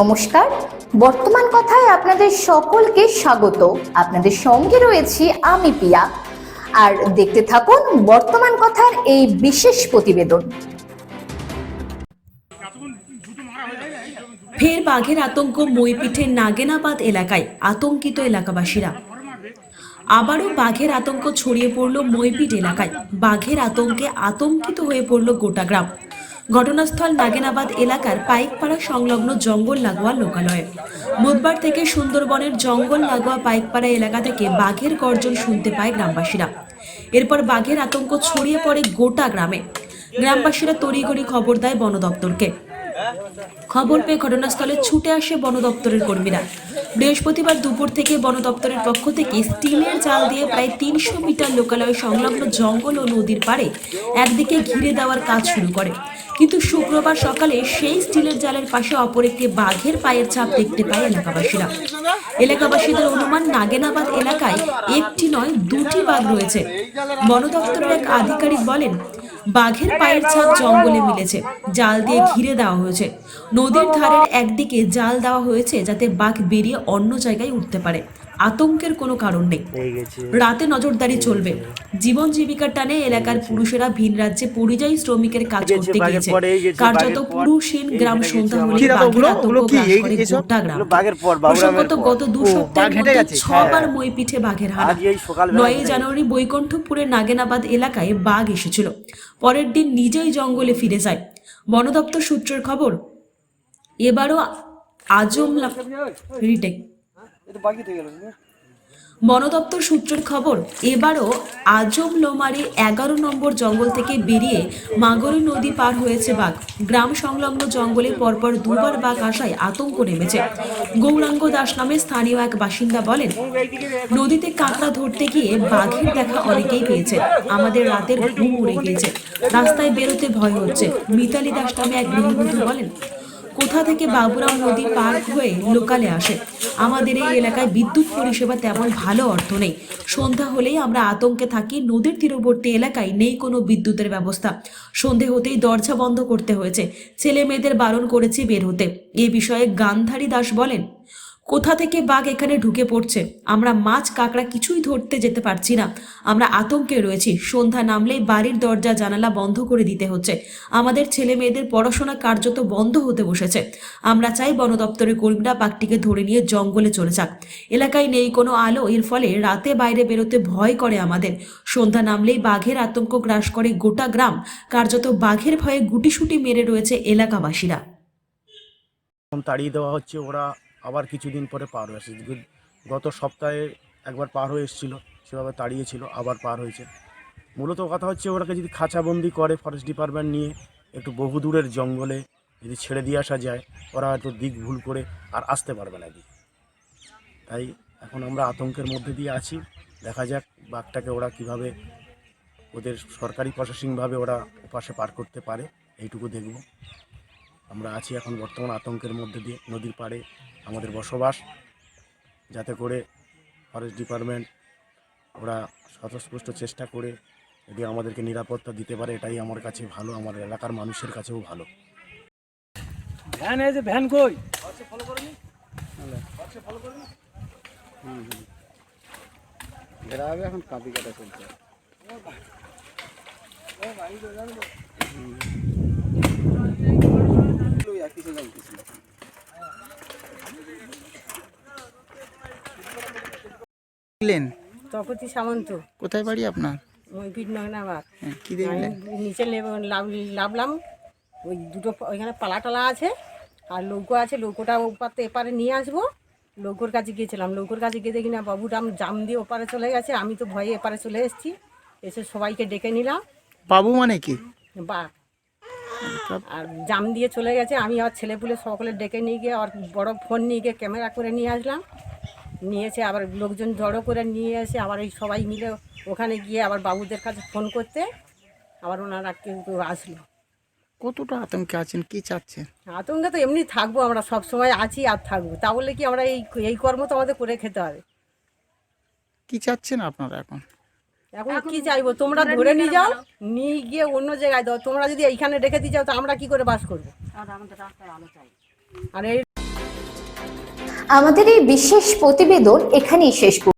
নমস্কার। বর্তমান কথায় আপনাদের সকলকে স্বাগত। আপনাদের সঙ্গে রয়েছি আমি পিয়া। আর দেখতে থাকুন বর্তমান কথার এই বিশেষ প্রতিবেদন। ফের বাঘের আতঙ্ক, মইপিঠের নাগেনাবাদ এলাকায় আতঙ্কিত এলাকাবাসীরা। আবারও বাঘের আতঙ্ক ছড়িয়ে পড়ল মইপিট এলাকায়। বাঘের আতঙ্কে আতঙ্কিত হয়ে পড়ল গোটা গ্রাম। ঘটনাস্থল নাগেনাবাদ এলাকার পাইকপাড়া সংলগ্ন জঙ্গল লাগোয়া লোকালয়ে। বুধবার থেকে সুন্দরবনের জঙ্গল লাগোয়া পাইকপাড়া এলাকা থেকে বাঘের গর্জন শুনতে পায় গ্রামবাসীরা। এরপর বাঘের আতঙ্ক ছড়িয়ে পড়ে গোটা গ্রামে। গ্রামবাসীরা তড়িঘড়ি খবর দেয় বন দপ্তরকে খবর পেয়ে ঘটনাস্থলে ছুটে আসে বন দপ্তরের কর্মীরা। বৃহস্পতিবার দুপুর থেকে বন দপ্তরের পক্ষ থেকে স্টিলের জাল দিয়ে প্রায় তিনশো মিটার লোকালয় সংলগ্ন জঙ্গল ও নদীর পাড়ে একদিকে ঘিরে দেওয়ার কাজ শুরু করে। কিন্তু শুক্রবার সকালে সেই স্টিলের জালের পাশে অপর একটি বাঘের পায়ের ছাপ দেখতে পায় এলাকাবাসীরা। এলাকাবাসীদের অনুমান, নাগেনাবাদ এলাকায় একটি নয়, দুটি বাঘ রয়েছে। বন দপ্তরের এক আধিকারিক বলেন বাঘের পায়ের ছাপ জঙ্গলে মিলেছে। জাল দিয়ে ঘিরে দেওয়া হয়েছে। নদীর ধারের একদিকে জাল দেওয়া হয়েছে যাতে বাঘ বেরিয়ে অন্য জায়গায় উঠতে পারে। আতঙ্কের কোনো কারণ নেই রাতে নজরদারি চলবে জীবন জীবিকার টানে এলাকার পুরুষেরা ভিন রাজ্যে পরিযায়ী শ্রমিকের কাজ করতে গিয়েছে কার্যত পুরুষহীন গ্রাম সন্ধ্যা হলে বাঘের আতঙ্ক গ্রাস করে গোটা গ্রাম প্রসঙ্গত গত দু সপ্তাহের মধ্যে ছবার হ্যাঁ। মই পিঠে বাঘের হানা নয়ই জানুয়ারি বৈকুণ্ঠপুরের নাগেনাবাদ এলাকায় বাঘ এসেছিল পরের দিন নিজেই জঙ্গলে ফিরে যায় বন দপ্তর সূত্রের খবর এবারও আজমলা রিটেক বন দপ্তর সূত্রের খবর, এবারও আজম লোমারে এগারো নম্বর জঙ্গল থেকে বেরিয়ে মাগরী নদী পার হয়েছে বাঘ। গ্রাম সংলগ্ন জঙ্গলে পরপর দুবার বাঘ আসায় আতঙ্ক নেমেছে। গৌরাঙ্গ দাস নামে স্থানীয় এক বাসিন্দা বলেন, নদীতে কাঁকড়া ধরতে গিয়ে বাঘের দেখা অনেকেই পেয়েছে। আমাদের রাতের ঘুম উড়ে গিয়েছে। রাস্তায় বেরোতে ভয় হচ্ছে। মিতালি দাস নামে এক গৃহবধূ বলেন কোথা থেকে বাবুরাম নদী পার হয়ে লোকালে আসে। আমাদের এই এলাকায় বিদ্যুৎ পরিষেবা তেমন ভালো অর্থ নেই। সন্ধ্যা হলেই আমরা আতঙ্কে থাকি, নদীর তীরবর্তী এলাকায় নেই কোনো বিদ্যুতের ব্যবস্থা। সন্ধে হতেই দরজা বন্ধ করতে হয়েছে। ছেলে মেয়েদের বারণ করেছি বের হতে। এ বিষয়ে গান্ধারী দাস বলেন কোথা থেকে বাঘ এখানে ঢুকে পড়ছে? আমরা মাছ, কাঁকড়া কিছুই ধরতে যেতে পারছি না। আমরা আতঙ্কে রয়েছি। সন্ধ্যা নামলেই বাড়ির দরজা, জানালা বন্ধ করে দিতে হচ্ছে। আমাদের ছেলে মেয়েদের পড়াশোনা কার্যত বন্ধ হতে বসেছে। আমরা চাই বন দপ্তরের কর্মীরা বাঘটিকে ধরে নিয়ে জঙ্গলে চলে যাক। এলাকায় নেই কোনো আলো। এর ফলে রাতে বাইরে বেরোতে ভয় করে আমাদের। সন্ধ্যা নামলেই বাঘের আতঙ্ক গ্রাস করে গোটা গ্রাম। কার্যত বাঘের ভয়ে গুটিসুটি মেরে রয়েছে এলাকাবাসীরা। তাড়িয়ে দেওয়া হচ্ছে। ওরা আবার কিছুদিন পরে পার হয়ে আসছে গত সপ্তাহে একবার পার হয়ে এসেছিল, সেভাবে তাড়িয়েছিল, আবার পার হয়েছে। মূলত কথা হচ্ছে ওরাকে যদি খাঁচাবন্দি করে ফরেস্ট ডিপার্টমেন্ট নিয়ে একটু বহুদূরের জঙ্গলে যদি ছেড়ে দিয়ে আসা যায়, ওরা হয়তো দিক ভুল করে আর আসতে পারবে না এদিকে। তাই এখন আমরা আতঙ্কের মধ্যে দিয়ে আছি। দেখা যাক বাঘটাকে ওরা কীভাবে ওদের সরকারি প্রশাসনিকভাবে ওরা ওপাশে পার করতে পারে, এইটুকু দেখব। আমরা আছি এখন বর্তমান আতঙ্কের মধ্যে দিয়ে নদীর পাড়ে আমাদের বসবাস। যাতে করে ফরেস্ট ডিপার্টমেন্ট ওরা স্বতঃস্পষ্ট চেষ্টা করে যদি আমাদেরকে নিরাপত্তা দিতে পারে এটাই আমার কাছে ভালো আমার এলাকার মানুষের কাছেও ভালো। ভ্যান এই যে ভ্যান কই? এখন কাঁপি কাটা চলছে দেখলেন তপতি সামন্ত। কোথায় বাড়ি আপনার? মইপিট নগনাবাদ হ্যাঁ, কি দেখলেন? নিচে নেব- লাভ লাভলাম। ওই দুটো ওইখানে পালা টালা আছে আর লৌকো আছে। লৌকোটা ওপারতে এপারে নিয়ে আসব। লৌকোর কাছে গিয়েছিলাম। লৌকোর কাছে গিয়ে দেখি না বাবুরাম জাম দিয়ে ওপারে চলে গেছে। আমি তো ভয়ে এপারে চলে এসেছি। এসে সবাইকে ডেকে নিলাম। বাবু মানে কি? বা আর জাম দিয়ে চলে গেছে। আমি আর ছেলেপুলে সকলে ডেকে নিয়ে গিয়ে আর বড় ফোন নিয়ে গিয়ে ক্যামেরা করে নিয়ে আসলাম। নিয়েছে আবার লোকজন জড়ো করে নিয়ে এসে আবার এই সবাই মিলে ওখানে গিয়ে আবার বাবুদের কাছে ফোন করতে আবার ওনারা কেউ কেউ আসলো। কতটা আতঙ্কে আছেন? কি চাচ্ছেন? আতঙ্কে তো এমনি থাকব আমরা সব সময় আছি আর থাকব। তা বলে কি আমরা এই এই কর্ম তো আমাদের করে খেতে হবে। কি চাচ্ছেন আপনারা এখন? এখন কি চাইব? তোমরা ধরে নিয়ে যাও নিয়ে গিয়ে অন্য জায়গায় দাও। তোমরা যদি এইখানে রেখে দিয়ে যাও তো আমরা কি করে বাস করব? আর এই আমাদের এই বিশেষ প্রতিবেদন এখানেই শেষ করব